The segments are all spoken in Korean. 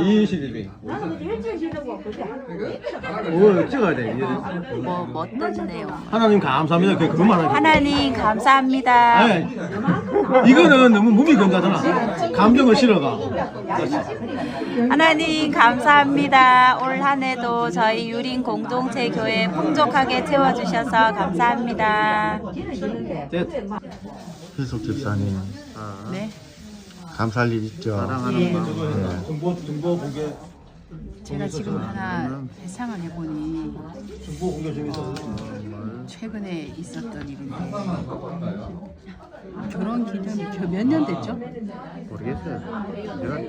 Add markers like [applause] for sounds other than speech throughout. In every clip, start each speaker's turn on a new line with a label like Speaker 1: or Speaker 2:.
Speaker 1: 22.
Speaker 2: 나는 일주일 지내고 그때
Speaker 1: 오, 찍어야 돼.
Speaker 3: 뭐, 뭐 떠지네요.
Speaker 1: 하나님 감사합니다. 그 그것만 하지.
Speaker 3: 하나님 감사합니다.
Speaker 1: 네. 이거는 너무 무미건자잖아. 감정을 실어가.
Speaker 3: 하나님 감사합니다. 올 한해도 저희 유린 공동체 교회 풍족하게 채워주셔서 감사합니다.
Speaker 4: 희숙 집사님
Speaker 3: 네.
Speaker 4: 감사할 일 있죠.
Speaker 3: 예.
Speaker 1: 정보 정보 공개.
Speaker 3: 제가 지금 하나 회상을 해보니
Speaker 1: 정보 공개 중에서
Speaker 3: 최근에 있었던 일인데 결혼 기념이 몇 년 됐죠?
Speaker 4: 모르겠어요.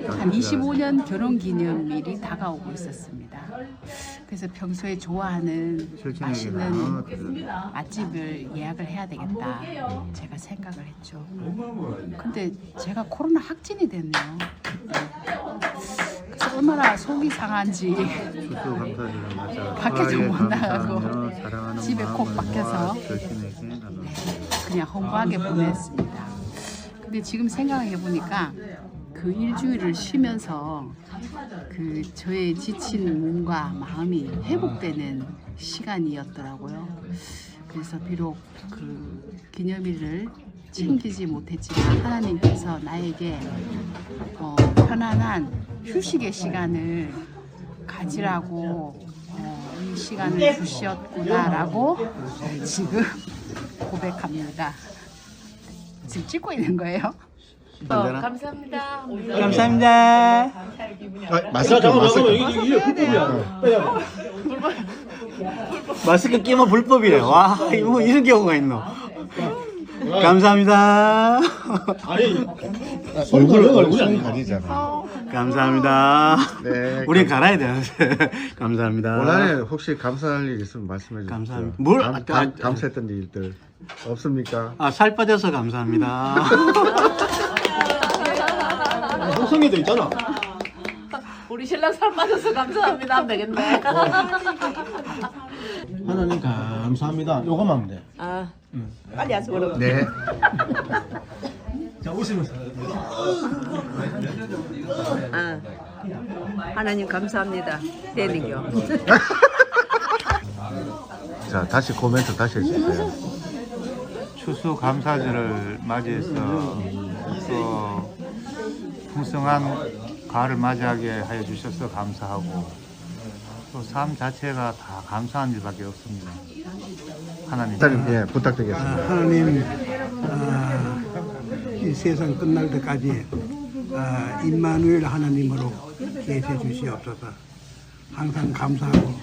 Speaker 3: 한 25년 결혼 기념일이 다가오고 있었습니다. 그래서 평소에 좋아하는 맛있는 맛집을 예약을 해야 되겠다. 제가 생각을 했죠. 근데 제가 코로나 확진이 됐네요. 얼마나 속이 상한지 밖에 좀 못 나가고 집에 콕 박혀서
Speaker 4: 나눕니다.
Speaker 3: 그냥 허무하게 보냈습니다. 근데 지금 생각해 보니까 그 일주일을 쉬면서 그 저의 지친 몸과 마음이 회복되는 시간이었더라고요. 그래서 비록 그 기념일을 챙기지 못했지만 하나님께서 나에게 어, 편안한 휴식의 시간을 가지라고 어, 이 시간을 주셨구나라고 지금 고백합니다. 지금 찍고 있는 거예요?
Speaker 2: 감사합니다.
Speaker 3: 감사합니다.
Speaker 4: 아, 마스크 마스크.
Speaker 5: 마스크 끼면 불법이래. 와, 뭐 이런 경우가 있노. 감사합니다.
Speaker 1: 아니
Speaker 4: 얼굴
Speaker 1: 얼굴 아니야.
Speaker 4: 가리잖아.
Speaker 5: 감사합니다.
Speaker 4: 네.
Speaker 5: 우리 갈아야 되는데. [laughs] 감사합니다.
Speaker 4: 올 한해 혹시 감사할 일 있으면 말씀해 주십시오.
Speaker 5: 감사합니다. 뭘?
Speaker 4: 감,
Speaker 5: 아,
Speaker 4: 감,
Speaker 5: 아,
Speaker 4: 감사했던 일들 없습니까?
Speaker 5: 아, 살 빠져서 감사합니다.
Speaker 1: 홍성이도 있잖아.
Speaker 2: 우리 신랑 살 빠져서 감사합니다 하면 되겠네. [laughs]
Speaker 1: 하나님 감사합니다. 요거만 하면 돼.
Speaker 2: 아, 빨리 하세요 그럼.
Speaker 4: 네.
Speaker 1: 자 웃으면서.
Speaker 2: 아, 하나님 감사합니다. 되는겨. [laughs]
Speaker 4: 자 다시 코멘트 다시 해주세요.
Speaker 6: 추수 감사절을 맞이해서 또 풍성한 가을을 맞이하게 하여 주셔서 감사하고 또 삶 자체가 다 감사한 일밖에 없습니다. 하나님.
Speaker 4: 일단 예 부탁드리겠습니다.
Speaker 7: 하나님 아, 이 세상 끝날 때까지 아, 임마누엘 하나님으로 계시해 주시옵소서 항상 감사하고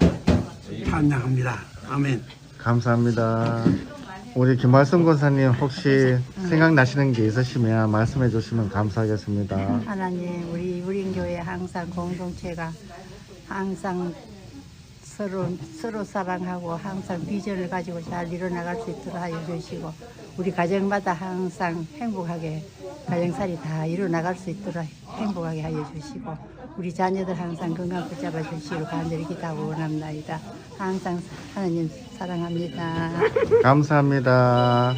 Speaker 7: 찬양합니다 아멘
Speaker 4: 감사합니다. 우리 김말씀 권사님 혹시 생각나시는 게 있으시면 말씀해 주시면 감사하겠습니다.
Speaker 8: 하나님 우리 우린 교회 항상 공동체가 항상 서로 서로 사랑하고 항상 비전을 가지고 잘 이뤄나갈 수 있도록 하여 주시고 우리 가정마다 항상 행복하게 가정살이 다 이뤄나갈 수 있도록 행복하게 하여 주시고 우리 자녀들 항상 건강 붙잡아 주시고 간절히 기도하고 원합나이다. 항상 하나님 사랑합니다.
Speaker 4: 감사합니다.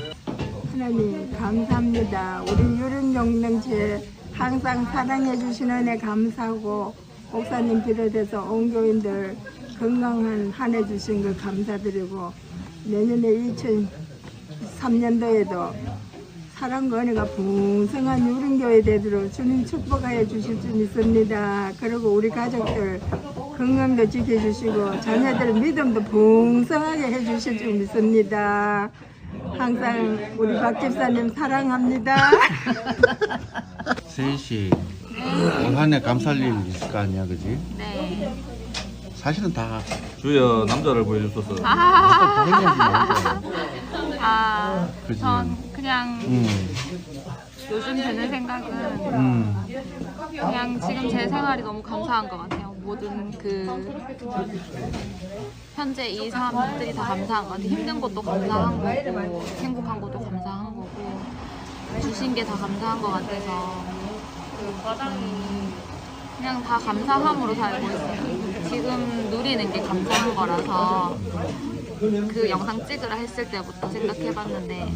Speaker 9: 하나님 감사합니다. 우리 용맹체 항상 사랑해 주시는 은혜 감사하고 목사님 비롯해서 온 교인들 건강한 한 해 주신 거 감사드리고 내년에 2003년도에도 사랑과 은혜가 풍성한 유른교회 되도록 주님 축복하여 주실 줄 믿습니다. 그리고 우리 가족들 건강도 지켜주시고 자녀들 믿음도 풍성하게 해주실 줄 믿습니다. 항상 우리 박 집사님 사랑합니다.
Speaker 4: 세희 올 한해 감사할 일 있을 거 아니야, 그지?
Speaker 3: 네.
Speaker 4: 사실은 다
Speaker 10: 주여 남자를 보여주소서.
Speaker 3: 아,
Speaker 4: 그지?
Speaker 3: 전 그냥
Speaker 4: 음,
Speaker 3: 요즘 드는 생각은
Speaker 4: 음,
Speaker 3: 그냥 지금 제 생활이 너무 감사한 것 같아요. 모든 그 현재 이 사람들이 다 감사한 것 같아요. 힘든 것도 감사한 거고 행복한 것도 감사한 거고 주신 게 다 감사한 것 같아서 그냥 다 감사함으로 살고 있어요. 지금 누리는 게 감사한 거라서 그 영상 찍으라 했을 때부터 생각해봤는데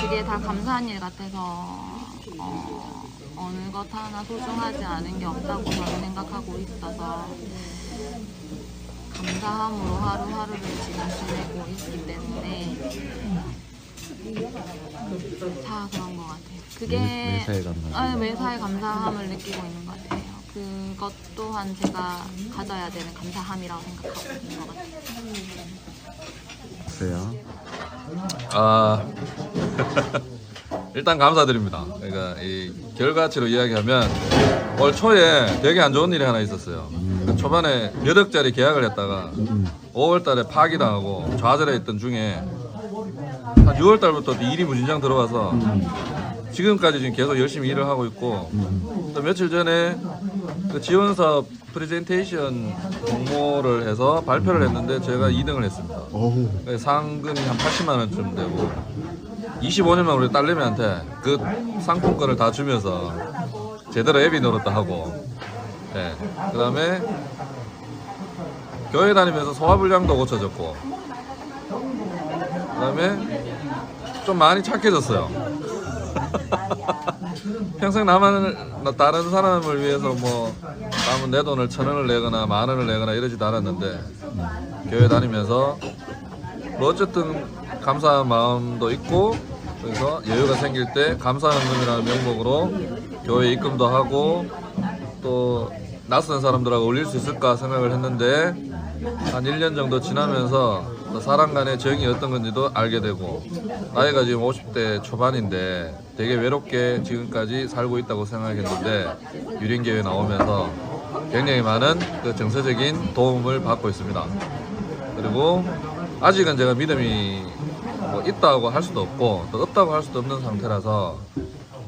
Speaker 3: 그게 다 감사한 일 같아서 어,
Speaker 2: 어느 것 하나 소중하지 않은 게 없다고 저는 생각하고 있어서 감사함으로 하루하루를 지금 지내고 있기 때문에 다 그런 것 같아요. 그게
Speaker 4: 매- 매사에 감사함.
Speaker 2: 아, 매사에 감사함을 느끼고 있는 것 같아요. 그것 또한 제가 가져야 되는 감사함이라고 생각하고 있는 것 같아요.
Speaker 4: 있어요.
Speaker 10: 아 [laughs] 일단 감사드립니다. 그러니까 이 결과치로 이야기하면 올 초에 되게 안 좋은 일이 하나 있었어요. 그 초반에 몇 억짜리 계약을 했다가 5월달에 파기당하고 좌절해 있던 중에 한 6월달부터 일이 무진장 들어와서 지금까지 지금 계속 열심히 일을 하고 있고 또 며칠 전에 그 지원사업 프레젠테이션 공모를 해서 발표를 했는데 제가 2등을 했습니다.
Speaker 4: 어우.
Speaker 10: 네, 상금이 한 80만 원쯤 되고 25년만 우리 딸내미한테 그 상품권을 다 주면서 제대로 애비 노릇도 하고 네. 그 다음에 교회 다니면서 소화불량도 고쳐졌고 그 다음에 좀 많이 착해졌어요 평생 나만 다른 사람을 위해서 뭐 남은 내 돈을 천 원을 내거나 만 원을 내거나 이러지도 않았는데 교회 다니면서 뭐 어쨌든 감사한 마음도 있고 그래서 여유가 생길 때 감사헌금이라는 명목으로 교회 입금도 하고 또 낯선 사람들하고 어울릴 수 있을까 생각을 했는데 한 1년 정도 지나면서 또 사람 간의 정이 어떤 건지도 알게 되고 나이가 지금 50대 초반인데 되게 외롭게 지금까지 살고 있다고 생각했는데 유린교회 나오면서 굉장히 많은 그 정서적인 도움을 받고 있습니다. 그리고 아직은 제가 믿음이 뭐 있다고 할 수도 없고 또 없다고 할 수도 없는 상태라서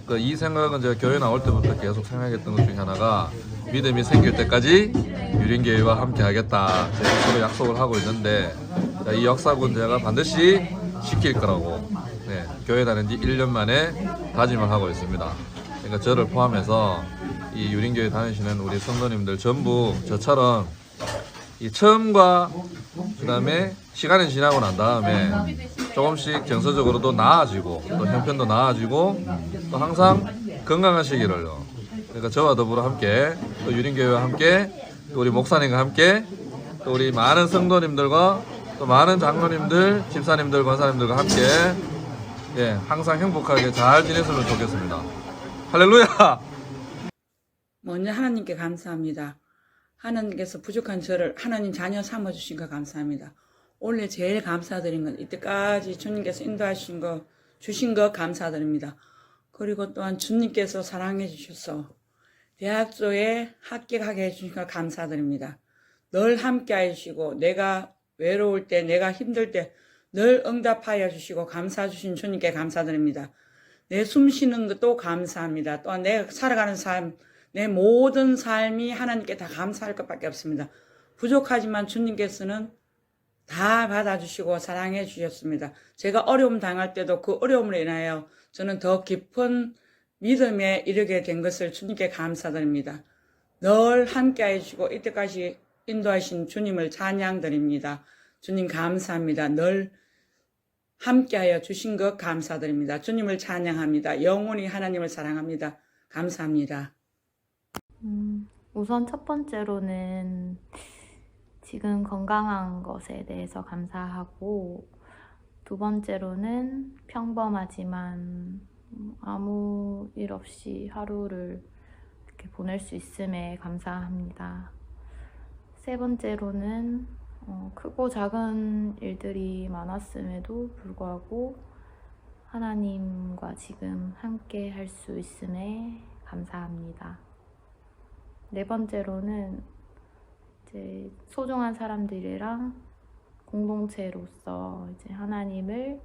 Speaker 10: 그 이 생각은 제가 교회 나올 때부터 계속 생각했던 것 중에 하나가 믿음이 생길 때까지 유린교회와 함께 하겠다 제가 서로 약속을 하고 있는데 자, 이 역사 군 제가 반드시 지킬 거라고 네, 교회 다닌 지 1년 만에 다짐을 하고 있습니다 그러니까 저를 포함해서 이 유린교회 다니시는 우리 성도님들 전부 저처럼 이 처음과 그다음에 시간이 지나고 난 다음에 조금씩 정서적으로도 나아지고 또 형편도 나아지고 또 항상 건강하시기를요. 그러니까 저와 더불어 함께 또 유린교회와 함께 또 우리 목사님과 함께 또 우리 많은 성도님들과 또 많은 장로님들, 집사님들, 권사님들과 함께 예 항상 행복하게 잘 지냈으면 좋겠습니다. 할렐루야!
Speaker 11: 먼저 하나님께 감사합니다. 하나님께서 부족한 저를 하나님 자녀 삼아주신 거 감사합니다. 원래 제일 감사드린 건 이때까지 주님께서 인도하신 거, 주신 거 감사드립니다. 그리고 또한 주님께서 사랑해 주셔서 대학교에 합격하게 해주신 거 감사드립니다. 늘 함께 해주시고 내가 외로울 때, 내가 힘들 때 늘 응답하여 주시고 감사해 주신 주님께 감사드립니다. 내 숨 쉬는 것도 감사합니다. 또한 내가 살아가는 삶, 내 모든 삶이 하나님께 다 감사할 것밖에 없습니다. 부족하지만 주님께서는 다 받아주시고 사랑해 주셨습니다. 제가 어려움 당할 때도 그 어려움으로 인하여 저는 더 깊은 믿음에 이르게 된 것을 주님께 감사드립니다. 늘 함께 해주시고 이때까지 인도하신 주님을 찬양드립니다. 주님 감사합니다. 늘 함께하여 주신 것 감사드립니다. 주님을 찬양합니다. 영원히 하나님을 사랑합니다. 감사합니다.
Speaker 12: 음, 우선 첫 번째로는 지금 건강한 것에 대해서 감사하고 두 번째로는 평범하지만 음, 아무 일 없이 하루를 이렇게 보낼 수 있음에 감사합니다. 세 번째로는 어, 크고 작은 일들이 많았음에도 불구하고 하나님과 지금 함께 할 수 있음에 감사합니다. 네 번째로는 이제 소중한 사람들이랑 공동체로서 이제 하나님을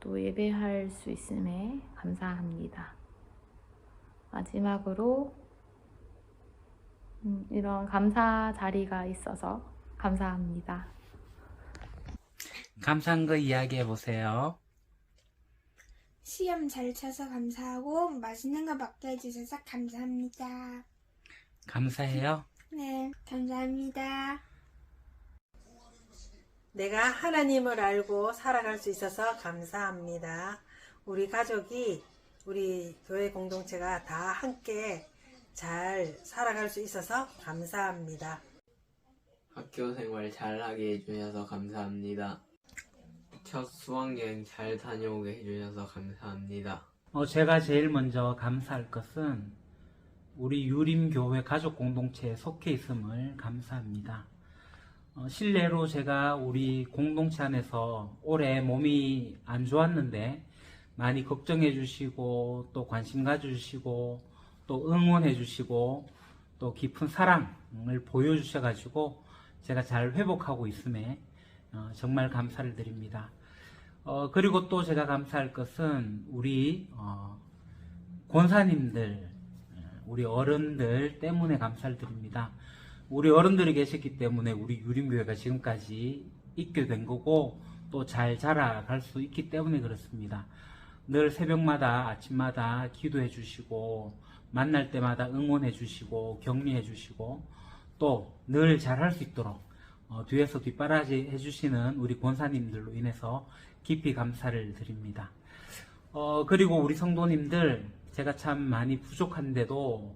Speaker 12: 또 예배할 수 있음에 감사합니다. 마지막으로 음, 이런 감사 자리가 있어서 감사합니다.
Speaker 13: 감사한 거 이야기해 보세요.
Speaker 14: 시험 잘 쳐서 감사하고 맛있는 거 먹게 해주셔서 감사합니다.
Speaker 13: 감사해요.
Speaker 14: 네, 감사합니다.
Speaker 15: 내가 하나님을 알고 살아갈 수 있어서 감사합니다. 우리 가족이 우리 교회 공동체가 다 함께 잘 살아갈 수 있어서 감사합니다.
Speaker 16: 학교 생활 잘하게 해주셔서 감사합니다. 첫 수학여행 잘 다녀오게 해주셔서 감사합니다.
Speaker 13: 어, 제가 제일 먼저 감사할 것은 우리 유림교회 가족 공동체에 속해 있음을 감사합니다. 어, 실례로 제가 우리 공동체 안에서 올해 몸이 안 좋았는데 많이 걱정해 주시고 또 관심 가져 주시고 또 응원해 주시고 또 깊은 사랑을 보여주셔 가지고 제가 잘 회복하고 있음에 어, 정말 감사를 드립니다. 어, 그리고 또 제가 감사할 것은 우리 어, 권사님들, 우리 어른들 때문에 감사를 드립니다. 우리 어른들이 계셨기 때문에 우리 유림교회가 지금까지 있게 된 거고 또 잘 자라갈 수 있기 때문에 그렇습니다. 늘 새벽마다 아침마다 기도해 주시고 만날 때마다 응원해 주시고 격려해 주시고 또 늘 잘할 수 있도록 어, 뒤에서 뒷바라지 해주시는 우리 권사님들로 인해서 깊이 감사를 드립니다. 어, 그리고 우리 성도님들 제가 참 많이 부족한데도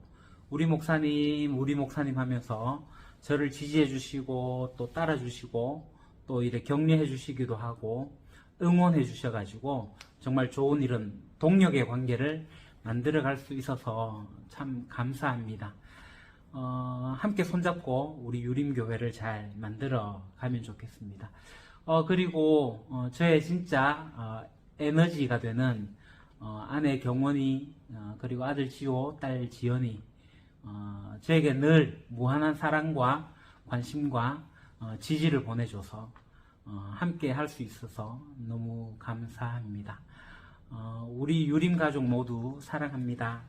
Speaker 13: 우리 목사님, 우리 목사님 하면서 저를 지지해 주시고 또 따라 주시고 또 이렇게 격려해 주시기도 하고 응원해 주셔가지고 정말 좋은 이런 동력의 관계를 만들어 갈 수 있어서 참 감사합니다. 어, 함께 손잡고 우리 유림교회를 잘 만들어 가면 좋겠습니다. 어, 그리고 어, 저의 진짜 어, 에너지가 되는 어, 아내 경원이 어, 그리고 아들 지호, 딸 지연이 어, 저에게 늘 무한한 사랑과 관심과 어, 지지를 보내줘서 어, 함께 할 수 있어서 너무 감사합니다. 어, 우리 유림 가족 모두 사랑합니다.